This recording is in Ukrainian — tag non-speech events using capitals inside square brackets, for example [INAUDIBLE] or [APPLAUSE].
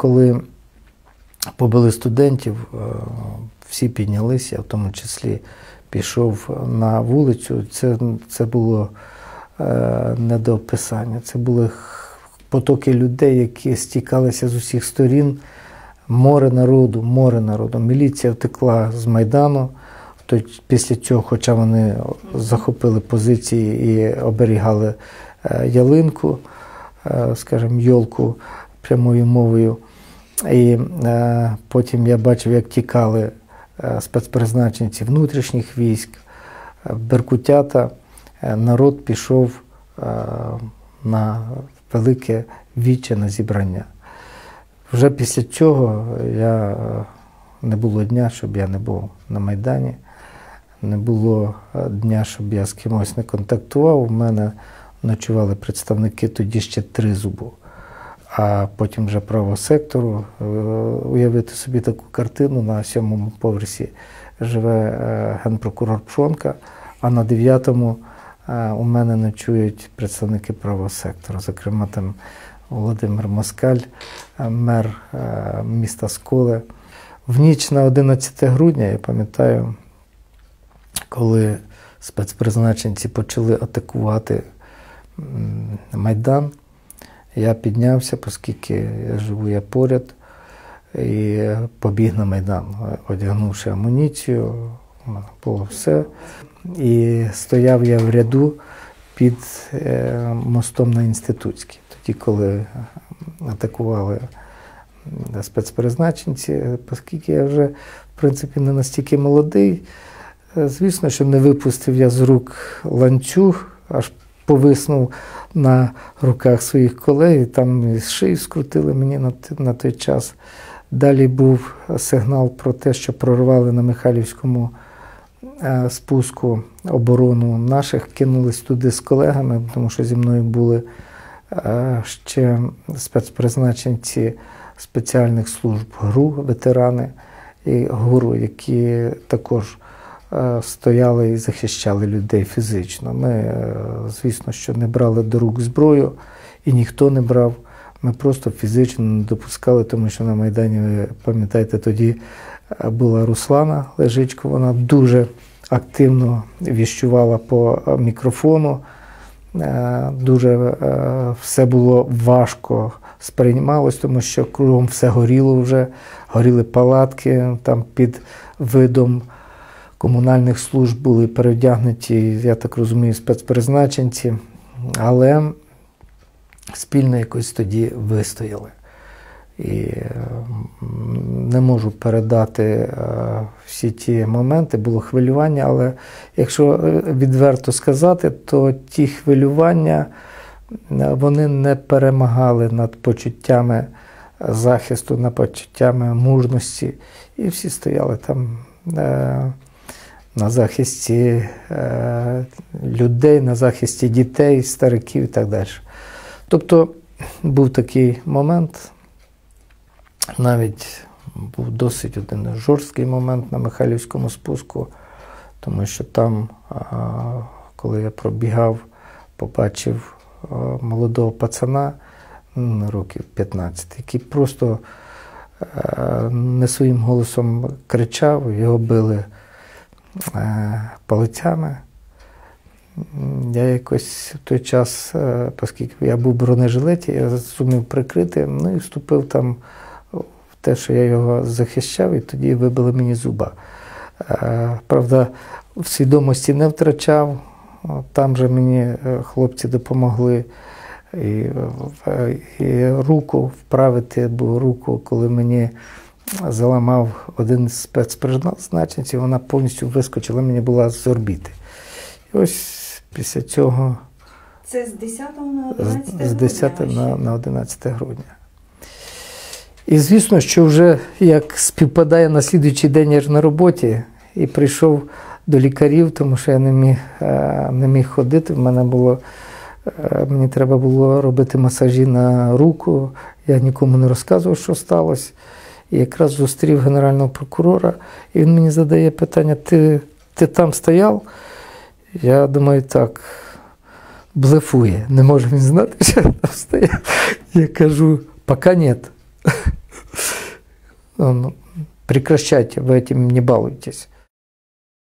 коли побили студентів, е, всі піднялися, в тому числі пішов на вулицю. Це, це було е, не до описання. Це були потоки людей, які стікалися з усіх сторін. Море народу, море народу. Міліція втекла з Майдану. Після цього, хоча вони захопили позиції і оберігали е, ялинку, скажімо, йолку прямою мовою. І е, потім я бачив, як тікали е, спецпризначенці внутрішніх військ, е, беркутята. Е, народ пішов е, на велике віче на зібрання. Вже після цього я не було дня, щоб я не був на Майдані, не було дня, щоб я з кимось не контактував. У мене ночували представники тоді ще тризубу, а потім вже правого сектору. Е, Уявити собі таку картину на сьомому поверсі живе е, генпрокурор Пшонка, а на дев'ятому е, у мене ночують представники правого сектору, зокрема там Володимир Москаль, мер міста Сколе. В ніч на 11 грудня, я пам'ятаю, коли спецпризначенці почали атакувати Майдан, я піднявся, оскільки я живу я поряд, і побіг на Майдан, одягнувши амуніцію, було все. І стояв я в ряду під е, мостом на Інститутській. Тоді, коли атакували спецпризначенці, оскільки я вже, в принципі, не настільки молодий, е, звісно, що не випустив я з рук ланцюг, аж повиснув на руках своїх колег, і там і шию скрутили мені на, на той час. Далі був сигнал про те, що прорвали на Михайлівському е, спуску оборону наших, кинулись туди з колегами, тому що зі мною були е, ще спецпризначенці спеціальних служб ГРУ, ветерани і ГУРу, які також стояли і захищали людей фізично. Ми, е, звісно, що не брали до рук зброю, і ніхто не брав. Ми просто фізично не допускали, тому що на Майдані, ви пам'ятаєте, тоді е, була Руслана Лежичко, вона дуже активно віщувала по е, мікрофону. Е, Дуже е, все було важко сприймалось, тому що кругом все горіло вже, горіли палатки, там під видом комунальних служб були перевдягнуті, я так розумію, спецпризначенці, але спільно якось тоді вистояли. І не можу передати е, всі ті моменти, було хвилювання, але якщо е, відверто сказати, то ті хвилювання е, вони не перемагали над почуттями захисту, над почуттями мужності. І всі стояли там на захисті е, людей, на захисті дітей, стариків і так далі. Тобто був такий момент, навіть був досить один жорсткий момент на Михайлівському спуску, тому що там, коли я пробігав, побачив молодого пацана років 15, який просто не своїм голосом кричав, його били е, палицями. Я якось в той час, е, оскільки я був в бронежилеті, я зумів прикрити, ну і вступив там в те, що я його захищав, і тоді вибили мені зуба. Е, Правда, в свідомості не втрачав. Там же мені е, хлопці допомогли і, е, і руку вправити, бо руку, коли мені заламав один з спецпризначенців, вона повністю вискочила, мені була з орбіти. І ось після цього Це з 10 на з, 11 з 10 на, на 11 грудня. І звісно, що вже як співпадає на слідуючий день я ж на роботі і прийшов до лікарів, тому що я не міг, е, не міг ходити. В мене було, е, мені треба було робити масажі на руку. Я нікому не розказував, що сталося. І якраз зустрів генерального прокурора, і він мені задає питання: ти, ти там стояв? Я думаю, так, блефує, не може він знати, що я там стояв. Я кажу, поки ні. [LAUGHS] ну, прекращайте, ви этим не балуйтесь.